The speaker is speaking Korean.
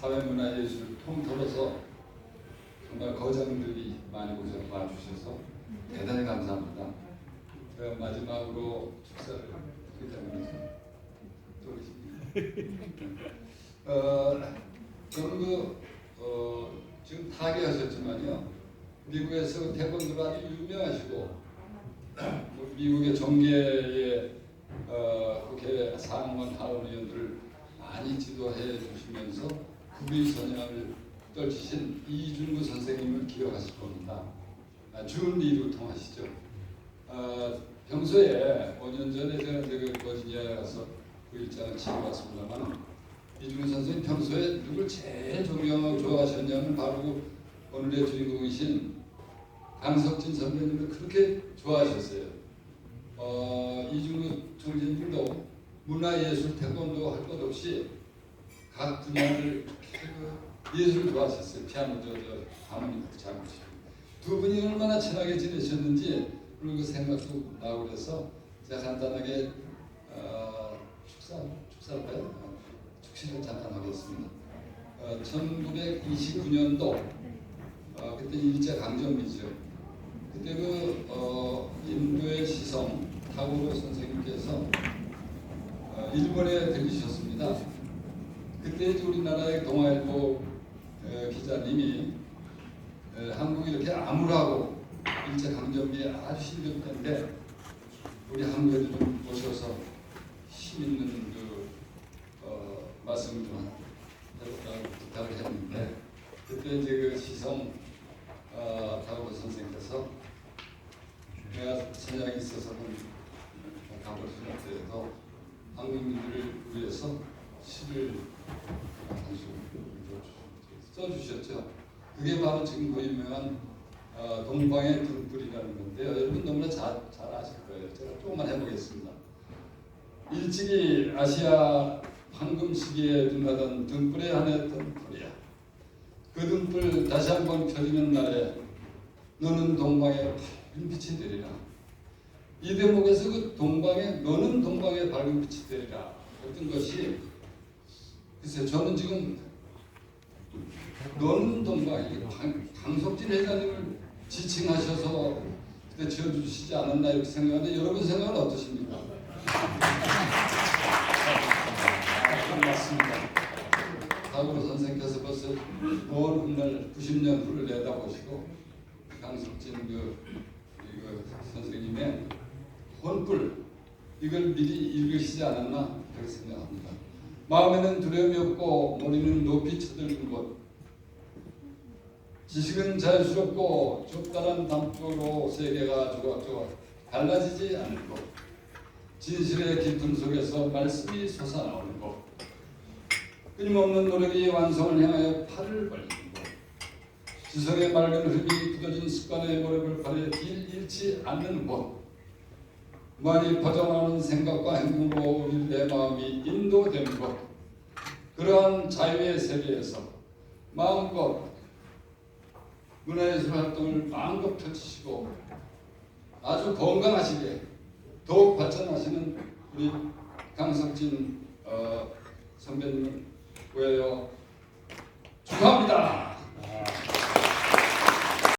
사회문화예술 통틀어서 정말 거장들이 많이 오셔서 와주셔서 대단히 감사합니다. 제가 마지막으로 축사를 하기 때문에 또 어, 저는 그 어, 지금 타계하셨지만요 미국에서 태권도가 아주 유명하시고 뭐 미국의 정계의 어, 국회 상원 하원 의원들을 많이 지도해 주시면서 국위 선양을 떨치신 이준구 선생님을 기억하실 겁니다. 아, 준 리로 통하시죠. 아, 평소에 5년 전에 제가 그 버지니아에 가서 그 일장을 치러 왔습니다만 이준구 선생님 평소에 누굴 제일 존경하고 좋아하셨냐면 바로 그 오늘의 주인공이신 강석진 선배님을 그렇게 좋아하셨어요. 어, 이준구 총재님도 문화예술 태권도 할 것 없이 각 분야를 그 예술 좋아하셨어요. 피아노 저, 저 하모니 잘 치시고 두 분이 얼마나 친하게 지내셨는지 그리고 그 생각도 나고 그래서 제가 간단하게 어, 축사 축사할까요? 어, 축시를 잠깐 하겠습니다. 어, 1929년도 어, 그때 일제 강점기죠. 그때 그 어, 인도의 시성 타고로 선생님께서 어, 일본에 들리셨습니다. 그때 우리나라의 동아일보 에, 기자님이 에, 한국이 이렇게 암울하고 일제 강점기에 아주 힘들 때인데 우리 한국에 좀 오셔서 힘 있는 그 어, 말씀을 좀 해달라고 부탁을 했는데 그때 이제 그 시성 어, 타고 선생님께서 내가 선양이 있어서는 가볼 수 없더라도 한국민들을 위해서 시를 써주셨죠. 그게 바로 지금 그 유명한 어, 동방의 등불이라는 건데요. 여러분 너무나 잘, 잘 아실 거예요. 제가 조금만 해보겠습니다. 일찍이 아시아 황금 시기에 빛나던 등불의 하늘 등불이야. 그 등불 다시 한번 켜지는 날에 너는 동방에 밝은 빛이 되리라. 이 대목에서 그 동방에 너는 동방에 밝은 빛이 되리라. 어떤 것이 글쎄 저는 지금 강- 강석진 회장님을 지칭하셔서 그때 지어주시지 않았나 이렇게 생각하는데 여러분 생각은 어떠십니까? 아, 맞습니다. 다구로 선생께서 벌써 먼 훗날 90년 후를 내다보시고 강석진 그, 그 선생님의 혼불 이걸 미리 읽으시지 않았나 그렇게 생각합니다. 마음에는 두려움이 없고 머리는 높이 쳐들는 곳 지식은 자연스럽고 좁다란 담보로 세계가 조각조각 달라지지 않는 곳 진실의 깊음 속에서 말씀이 솟아나오는 곳 끊임없는 노력이 완성을 향하여 팔을 벌리는 곳 지성의 맑은 흡이 굳어진 습관의 모습을 발에 길 잃지 않는 곳 많이 퍼져나오는 생각과 행동으로 내 마음이 인도되는 것 그러한 자유의 세계에서 마음껏 문화예술 활동을 마음껏 펼치시고 아주 건강하시게 더욱 발전하시는 우리 강석진 어, 선배님을 위하여 축하합니다.